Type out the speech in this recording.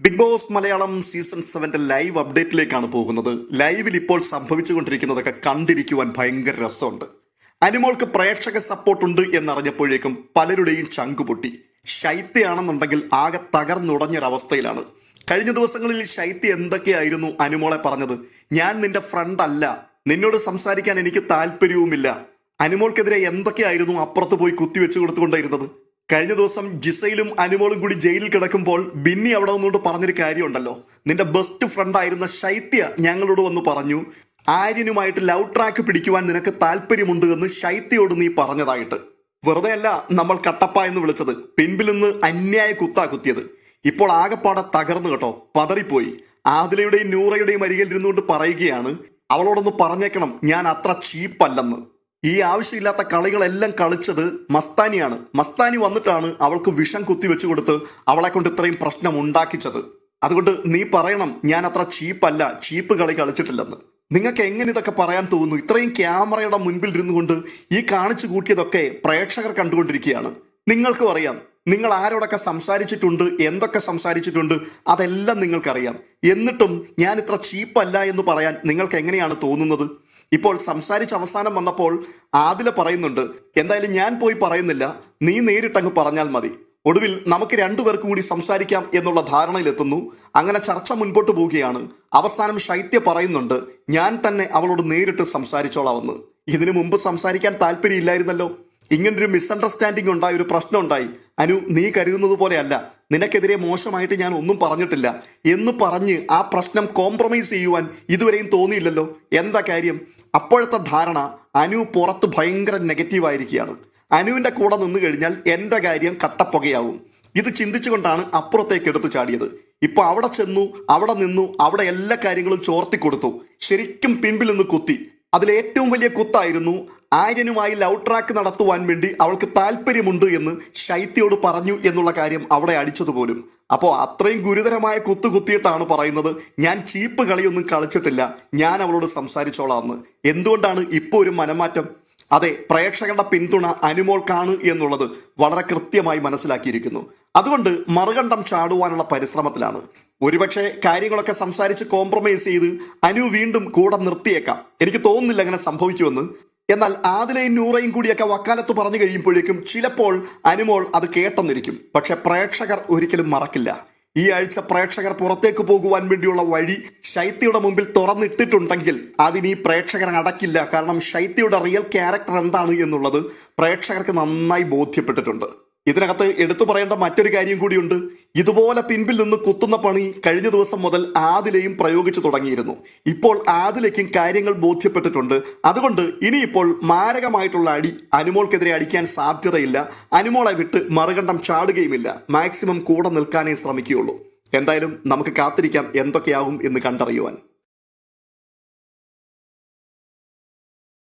Big boss Malayalam season സെവന്റെ live അപ്ഡേറ്റിലേക്കാണ് പോകുന്നത്. ലൈവിൽ ഇപ്പോൾ സംഭവിച്ചുകൊണ്ടിരിക്കുന്നതൊക്കെ കണ്ടിരിക്കുവാൻ ഭയങ്കര രസമുണ്ട്. അനിമോൾക്ക് പ്രേക്ഷക സപ്പോർട്ട് ഉണ്ട് എന്നറിഞ്ഞപ്പോഴേക്കും പലരുടെയും ചങ്കുപൊട്ടി. ശൈത്യയാണെന്നുണ്ടെങ്കിൽ ആകെ തകർന്നുടഞ്ഞൊരവസ്ഥയിലാണ്. കഴിഞ്ഞ ദിവസങ്ങളിൽ ശൈത്യ എന്തൊക്കെയായിരുന്നു അനുമോളെ പറഞ്ഞത്? ഞാൻ നിന്റെ ഫ്രണ്ട് അല്ല. നിന്നോട് സംസാരിക്കാൻ എനിക്ക് താല്പര്യവുമില്ല. അനുമോൾക്കെതിരെ എന്തൊക്കെയായിരുന്നു അപ്പുറത്ത് പോയി കുത്തിവെച്ച് കൊടുത്തുകൊണ്ടിരുന്നത്? കഴിഞ്ഞ ദിവസം ജിസയിലും അനുമോളും കൂടി ജയിലിൽ കിടക്കുമ്പോൾ ബിന്നി അവിടെ നിന്നുകൊണ്ട് പറഞ്ഞൊരു കാര്യമുണ്ടല്ലോ. നിന്റെ ബെസ്റ്റ് ഫ്രണ്ട് ആയിരുന്ന ശൈത്യ ഞങ്ങളോട് വന്ന് പറഞ്ഞു ആര്യനുമായിട്ട് ലവ് ട്രാക്ക് പിടിക്കുവാൻ നിനക്ക് താല്പര്യമുണ്ട് എന്ന് ശൈത്യയോട് നീ പറഞ്ഞതായിട്ട്. വെറുതെ അല്ല നമ്മൾ കട്ടപ്പ എന്ന് വിളിച്ചത്. പിൻപിൽ നിന്ന് അന്യായ കുത്താ കുത്തിയത്. ഇപ്പോൾ ആകെപ്പാടെ തകർന്നു കേട്ടോ. പതറിപ്പോയി. ആദിലയുടെയും നൂറയുടെയും അരികിൽ ഇരുന്നുകൊണ്ട് പറയുകയാണ് അവളോടൊന്ന് പറഞ്ഞേക്കണം ഞാൻ അത്ര ചീപ്പല്ലെന്ന്. ഈ ആവശ്യമില്ലാത്ത കളികളെല്ലാം കളിച്ചത് മസ്താനിയാണ്. മസ്താനി വന്നിട്ടാണ് അവൾക്ക് വിഷം കുത്തിവെച്ചു കൊടുത്ത് അവളെ കൊണ്ട് ഇത്രയും പ്രശ്നം ഉണ്ടാക്കിച്ചത്. അതുകൊണ്ട് നീ പറയണം ഞാൻ അത്ര ചീപ്പല്ല ചീപ്പ് കളി കളിച്ചിട്ടില്ലെന്ന്. നിങ്ങൾക്ക് എങ്ങനെ ഇതൊക്കെ പറയാൻ തോന്നുന്നു? ഇത്രയും ക്യാമറയുടെ മുൻപിൽ ഇരുന്നു കൊണ്ട് ഈ കാണിച്ചു കൂട്ടിയതൊക്കെ പ്രേക്ഷകർ കണ്ടുകൊണ്ടിരിക്കുകയാണ്. നിങ്ങൾക്കും അറിയാം നിങ്ങൾ ആരോടൊക്കെ സംസാരിച്ചിട്ടുണ്ട് എന്തൊക്കെ സംസാരിച്ചിട്ടുണ്ട് അതെല്ലാം നിങ്ങൾക്കറിയാം. എന്നിട്ടും ഞാൻ ഇത്ര ചീപ്പല്ല എന്ന് പറയാൻ നിങ്ങൾക്ക് എങ്ങനെയാണ് തോന്നുന്നത്? ഇപ്പോൾ സംസാരിച്ച് അവസാനം വന്നപ്പോൾ ആദില പറയുന്നുണ്ട് എന്തായാലും ഞാൻ പോയി പറയുന്നില്ല. നീ നേരിട്ടങ്ങ് പറഞ്ഞാൽ മതി. ഒടുവിൽ നമുക്ക് രണ്ടുപേർക്കും കൂടി സംസാരിക്കാം എന്നുള്ള ധാരണയിലെത്തുന്നു. അങ്ങനെ ചർച്ച മുൻപോട്ട് പോവുകയാണ്. അവസാനം ശൈത്യ പറയുന്നുണ്ട് ഞാൻ തന്നെ അവളോട് നേരിട്ട് സംസാരിച്ചോളാമെന്ന്. ഇതിനു മുമ്പ് സംസാരിക്കാൻ താല്പര്യമില്ലായിരുന്നല്ലോ. ഇങ്ങനൊരു മിസ്അണ്ടർസ്റ്റാൻഡിംഗ് ഉണ്ടായി ഒരു പ്രശ്നം ഉണ്ടായി. അനു നീ കരുതുന്നത് പോലെയല്ല. നിനക്കെതിരെ മോശമായിട്ട് ഞാൻ ഒന്നും പറഞ്ഞിട്ടില്ല. എന്ന് പറഞ്ഞ് ആ പ്രശ്നം കോംപ്രമൈസ് ചെയ്യുവാൻ ഇതുവരെയും തോന്നിയില്ലല്ലോ. എന്താ കാര്യം? അപ്പോഴത്തെ ധാരണ അനു പുറത്ത് ഭയങ്കര നെഗറ്റീവായിരിക്കുകയാണ് അനുവിന്റെ കൂടെ നിന്ന് കഴിഞ്ഞാൽ എന്റെ കാര്യം കട്ടപ്പുകയാവും. ഇത് ചിന്തിച്ചുകൊണ്ടാണ് അപ്പുറത്തേക്ക് എടുത്തു ചാടിയത്. ഇപ്പൊ അവിടെ ചെന്നു അവിടെ നിന്നു അവിടെ എല്ലാ കാര്യങ്ങളും ചോർത്തി കൊടുത്തു. ശരിക്കും പിൻപിൽ നിന്ന് കുത്തി. അതിലേറ്റവും വലിയ കുത്തായിരുന്നു ആര്യനുമായി ലവ് ട്രാക്ക് നടത്തുവാൻ വേണ്ടി അവൾക്ക് താല്പര്യമുണ്ട് എന്ന് ശൈത്യയോട് പറഞ്ഞു എന്നുള്ള കാര്യം അവിടെ അടിച്ചതുപോലും അപ്പോൾ അത്രയും ഗുരുതരമായ കുത്തു കുത്തിയിട്ടാണ് പറയുന്നത്. ഞാൻ ചീപ്പ് കളിയൊന്നും കളിച്ചിട്ടില്ല. ഞാൻ അവളോട് സംസാരിച്ചോളാം എന്തുകൊണ്ടാണ് ഇപ്പോൾ ഒരു മനമാറ്റം? അതെ പ്രേക്ഷകരുടെ പിന്തുണ അനുമോൾക്കാണ് എന്നുള്ളത് വളരെ കൃത്യമായി മനസ്സിലാക്കിയിരിക്കുന്നു. അതുകൊണ്ട് മറുകണ്ഠം ചാടുവാനുള്ള പരിശ്രമത്തിലാണ്. ഒരുപക്ഷെ കാര്യങ്ങളൊക്കെ സംസാരിച്ച് കോംപ്രമൈസ് ചെയ്ത് അനു വീണ്ടും കൂടെ നിർത്തിയേക്കാം. എനിക്ക് തോന്നുന്നില്ല അങ്ങനെ സംഭവിക്കുമെന്ന്. എന്നാൽ ആദിലയും നൂറയും കൂടിയൊക്കെ വക്കാലത്ത് പറഞ്ഞു കഴിയുമ്പോഴേക്കും ചിലപ്പോൾ അനുമോൾ അത് കേട്ടെന്നിരിക്കും. പക്ഷെ പ്രേക്ഷകർ ഒരിക്കലും മറക്കില്ല. ഈ ആഴ്ച പ്രേക്ഷകർ പുറത്തേക്ക് പോകുവാൻ വേണ്ടിയുള്ള വഴി ശൈത്യയുടെ മുമ്പിൽ തുറന്നിട്ടിട്ടുണ്ടെങ്കിൽ അതിനി പ്രേക്ഷകർ അടക്കില്ല. കാരണം ശൈത്യയുടെ റിയൽ ക്യാരക്ടർ എന്താണ് എന്നുള്ളത് പ്രേക്ഷകർക്ക് നന്നായി ബോധ്യപ്പെട്ടിട്ടുണ്ട്. ഇതിനകത്ത് എടുത്തു പറയേണ്ട മറ്റൊരു കാര്യം കൂടിയുണ്ട്. ഇതുപോലെ പിൻപിൽ നിന്ന് കുത്തുന്ന പണി കഴിഞ്ഞ ദിവസം മുതൽ ആദിലയും പ്രയോഗിച്ചു തുടങ്ങിയിരുന്നു. ഇപ്പോൾ ആദിലയ്ക്കും കാര്യങ്ങൾ ബോധ്യപ്പെട്ടിട്ടുണ്ട്. അതുകൊണ്ട് ഇനിയിപ്പോൾ മാരകമായിട്ടുള്ള അടി അനുമോൾക്കെതിരെ അടിക്കാൻ സാധ്യതയില്ല. അനുമോളെ വിട്ട് മറുകണ്ഠം ചാടുകയുമില്ല. മാക്സിമം കൂടെ നിൽക്കാനേ ശ്രമിക്കുകയുള്ളൂ. എന്തായാലും നമുക്ക് കാത്തിരിക്കാം എന്തൊക്കെയാവും എന്ന് കണ്ടറിയുവാൻ.